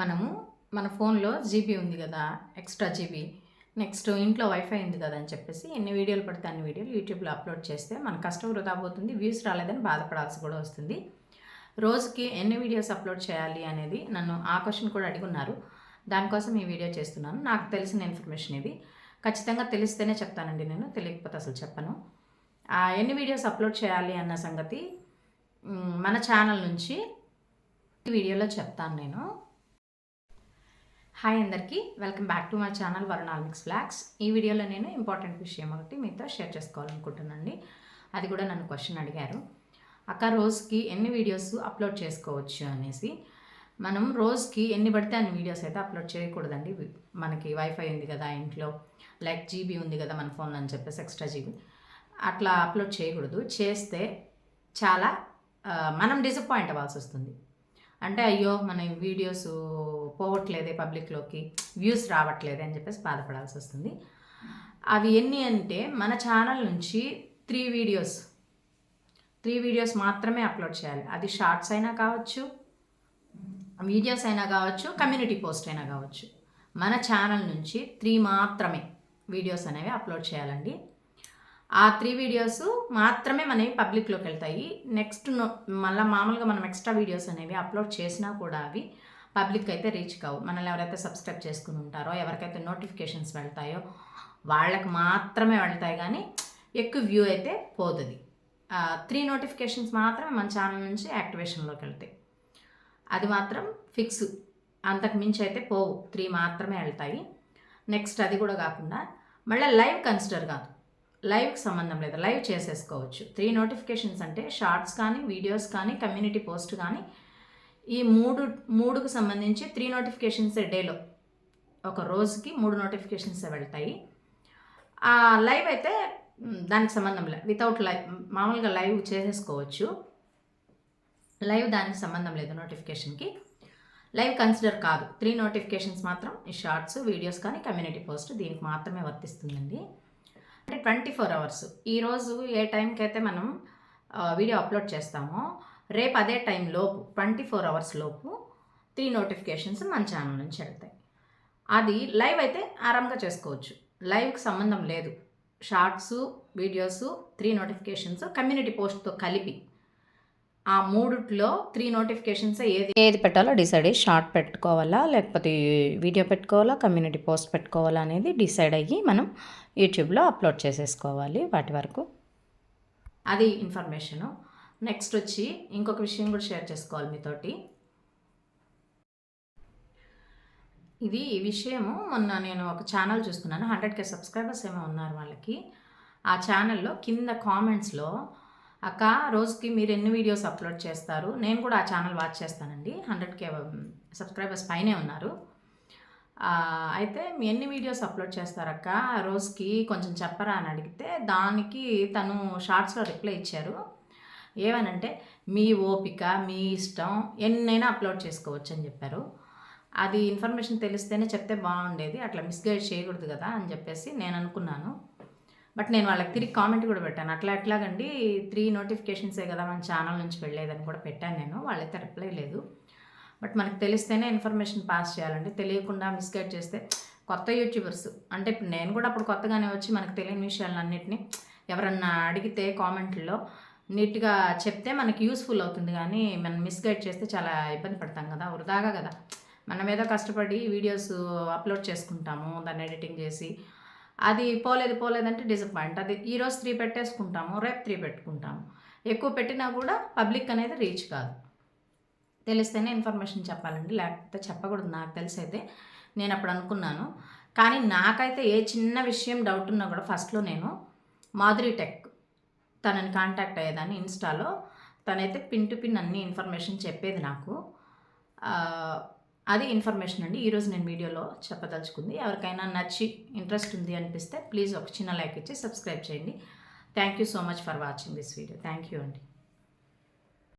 మనము మన ఫోన్లో జీబీ ఉంది కదా ఎక్స్ట్రా జీబీ. నెక్స్ట్ ఇంట్లో వైఫై ఉంది కదా అని చెప్పేసి ఎన్ని వీడియోలు పడితే అన్ని వీడియోలు యూట్యూబ్లో అప్లోడ్ చేస్తే మన కష్టం వృధా పోతుంది వ్యూస్ రాలేదని బాధపడాల్సి కూడా వస్తుంది. రోజుకి ఎన్ని వీడియోస్ అప్లోడ్ చేయాలి అనేది నన్ను ఆ క్వశ్చన్ కూడా అడుగున్నారు. దానికోసం ఈ వీడియో చేస్తున్నాను. నాకు తెలిసిన ఇన్ఫర్మేషన్ ఇది. ఖచ్చితంగా తెలిస్తేనే చెప్తానండి నేను తెలియకపోతే అసలు చెప్పను. ఆ, ఎన్ని వీడియోస్ అప్లోడ్ చేయాలి అన్న సంగతి మన ఛానల్ నుంచి ఈ వీడియోలో చెప్తాను నేను. హాయ్ అందరికీ welcome back to my channel వరుణాల్మిక్స్ ఫ్లాగ్స్ ఈ వీడియోలో నేను ఇంపార్టెంట్ విషయం ఒకటి మీతో షేర్ చేసుకోవాలనుకుంటున్నానండి. అది కూడా నన్ను క్వశ్చన్ అడిగారు. అక్క రోజుకి ఎన్ని వీడియోస్ అప్లోడ్ చేసుకోవచ్చు అనేసి. మనం రోజుకి ఎన్ని పడితే అన్ని వీడియోస్ అయితే అప్లోడ్ చేయకూడదండి. మనకి వైఫై ఉంది కదా ఇంట్లో లైక్ జీబీ ఉంది కదా మన ఫోన్లో అని చెప్పేసి ఎక్స్ట్రా జీబీ అట్లా అప్లోడ్ చేయకూడదు. చేస్తే చాలా మనం డిసప్పాయింట్ అవ్వాల్సి వస్తుంది. అంటే అయ్యో మన వీడియోస్ పోవట్లేదే పబ్లిక్లోకి వ్యూస్ రావట్లేదే అని చెప్పేసి బాధపడాల్సి వస్తుంది. అవి ఎన్ని అంటే మన ఛానల్ నుంచి త్రీ వీడియోస్ త్రీ వీడియోస్ మాత్రమే అప్లోడ్ చేయాలి. అది షార్ట్స్ అయినా కావచ్చు వీడియోస్ అయినా కావచ్చు కమ్యూనిటీ పోస్ట్ అయినా కావచ్చు. మన ఛానల్ నుంచి త్రీ మాత్రమే వీడియోస్ అనేవి అప్లోడ్ చేయాలండి. ఆ త్రీ వీడియోస్ మాత్రమే మనవి పబ్లిక్లోకి వెళ్తాయి. నెక్స్ట్ మళ్ళీ మామూలుగా మనం ఎక్స్ట్రా వీడియోస్ అనేవి అప్లోడ్ చేసినా కూడా అవి పబ్లిక్ అయితే రీచ్ కావు. మనల్ని ఎవరైతే సబ్స్క్రైబ్ చేసుకుని ఉంటారో ఎవరికైతే నోటిఫికేషన్స్ వెళ్తాయో వాళ్ళకి మాత్రమే వెళ్తాయి కానీ ఎక్కువ వ్యూ అయితే పోతుంది. త్రీ నోటిఫికేషన్స్ మాత్రమే మన ఛానల్ నుంచి యాక్టివేషన్లోకి వెళ్తాయి. అది మాత్రం ఫిక్స్ అంతకు మించి అయితే పోవు. త్రీ మాత్రమే వెళ్తాయి. నెక్స్ట్ అది కూడా కాకుండా మళ్ళీ లైవ్ కన్సిడర్ కాదు. లైవ్కి సంబంధం లేదు. లైవ్ చేసేసుకోవచ్చు. త్రీ నోటిఫికేషన్స్ అంటే షార్ట్స్ కానీ వీడియోస్ కానీ కమ్యూనిటీ పోస్ట్ కానీ ఈ మూడు మూడుకు సంబంధించి త్రీ నోటిఫికేషన్స్ డేలో ఒక రోజుకి మూడు నోటిఫికేషన్స్ వెళ్తాయి. ఆ లైవ్ అయితే దానికి సంబంధం లేదు వితౌట్ లైవ్ మామూలుగా లైవ్ చేసేసుకోవచ్చు. లైవ్ దానికి సంబంధం లేదు నోటిఫికేషన్కి. లైవ్ కన్సిడర్ కాదు. త్రీ నోటిఫికేషన్స్ మాత్రం ఈ షార్ట్స్ వీడియోస్ కానీ కమ్యూనిటీ పోస్ట్ దీనికి మాత్రమే వర్తిస్తుందండి. అంటే ట్వంటీ ఫోర్ అవర్స్. ఈరోజు ఏ టైంకి అయితే మనం వీడియో అప్లోడ్ చేస్తామో రేపు అదే టైం లోపు ట్వంటీ ఫోర్ అవర్స్ లోపు త్రీ నోటిఫికేషన్స్ మన ఛానల్ నుంచి వెళ్తాయి. అది లైవ్ అయితే ఆరామ్గా చేసుకోవచ్చు. లైవ్కి సంబంధం లేదు. Shorts videos three notifications community పోస్ట్తో కలిపి ఆ మూడిట్లో త్రీ నోటిఫికేషన్స్ ఏది ఏది పెట్టాలో డిసైడ్ అయ్యి షార్ట్ పెట్టుకోవాలా లేకపోతే వీడియో పెట్టుకోవాలా కమ్యూనిటీ పోస్ట్ పెట్టుకోవాలా అనేది డిసైడ్ అయ్యి మనం యూట్యూబ్లో అప్లోడ్ చేసేసుకోవాలి వాటి వరకు. అది ఇన్ఫర్మేషను నెక్స్ట్ వచ్చి ఇంకొక విషయం కూడా షేర్ చేసుకోవాలి మీతోటి. ఇది ఈ విషయము. మొన్న నేను ఒక ఛానల్ చూస్తున్నాను. హండ్రెడ్ కే సబ్స్క్రైబర్స్ ఏమో ఉన్నారు వాళ్ళకి. ఆ ఛానల్లో కింద కామెంట్స్లో అక్క రోజుకి మీరు ఎన్ని వీడియోస్ అప్లోడ్ చేస్తారు? నేను కూడా ఆ ఛానల్ వాచ్ చేస్తానండి. హండ్రెడ్ కే సబ్స్క్రైబర్స్ పైనే ఉన్నారు. అయితే మీ ఎన్ని వీడియోస్ అప్లోడ్ చేస్తారక్క రోజుకి కొంచెం చెప్పరా అని అడిగితే దానికి తను షార్ట్స్లో రిప్లై ఇచ్చారు. ఏమనంటే మీ ఓపిక మీ ఇష్టం ఎన్నైనా అప్లోడ్ చేసుకోవచ్చు అని చెప్పారు. అది ఇన్ఫర్మేషన్ తెలిస్తేనే చెప్తే బాగుండేది అట్లా మిస్గైడ్ చేయకూడదు కదా అని చెప్పేసి నేను అనుకున్నాను. బట్ నేను వాళ్ళకి తిరిగి కామెంట్ కూడా పెట్టాను. అట్లా ఎట్లాగండి త్రీ నోటిఫికేషన్సే కదా మన ఛానల్ నుంచి వెళ్ళేదని కూడా పెట్టాను నేను. వాళ్ళైతే రిప్లై లేదు. బట్ మనకు తెలిస్తేనే ఇన్ఫర్మేషన్ పాస్ చేయాలండి. తెలియకుండా మిస్గైడ్ చేస్తే కొత్త యూట్యూబర్స్ అంటే ఇప్పుడు నేను కూడా అప్పుడు కొత్తగానే వచ్చి మనకు తెలియని విషయాలన్నింటినీ ఎవరన్నా అడిగితే కామెంట్లో నీట్గా చెప్తే మనకి యూస్ఫుల్ అవుతుంది. కానీ మనం మిస్గైడ్ చేస్తే చాలా ఇబ్బంది పడతాం కదా. వృధాగా కదా. మనం ఏదో కష్టపడి వీడియోస్ అప్లోడ్ చేసుకుంటాము. దాన్ని ఎడిటింగ్ చేసి అది పోలేదు పోలేదంటే డిసప్పాయింట్ అది ఈరోజు త్రీ పెట్టేసుకుంటాము రేపు త్రీ పెట్టుకుంటాము. ఎక్కువ పెట్టినా కూడా పబ్లిక్ అనేది రీచ్ కాదు. తెలిస్తేనే ఇన్ఫర్మేషన్ చెప్పాలండి లేకపోతే చెప్పకూడదు నాకు తెలిసైతే. నేను అప్పుడు అనుకున్నాను. కానీ నాకైతే ఏ చిన్న విషయం డౌట్ ఉన్నా కూడా ఫస్ట్లో నేను మాధురి టెక్ తనని కాంటాక్ట్ అయ్యేదాన్ని ఇన్స్టాలో తనైతే పిన్ టు పిన్ అన్ని ఇన్ఫర్మేషన్ చెప్పేది నాకు. అది ఇన్ఫర్మేషన్ అండి. ఈరోజు నేను వీడియోలో చెప్పదలుచుకుంది. ఎవరికైనా నచ్చి ఇంట్రెస్ట్ ఉంది అనిపిస్తే ప్లీజ్ ఒక చిన్న లైక్ ఇచ్చి సబ్స్క్రైబ్ చేయండి. Thank you so much for watching this video thank you అండి.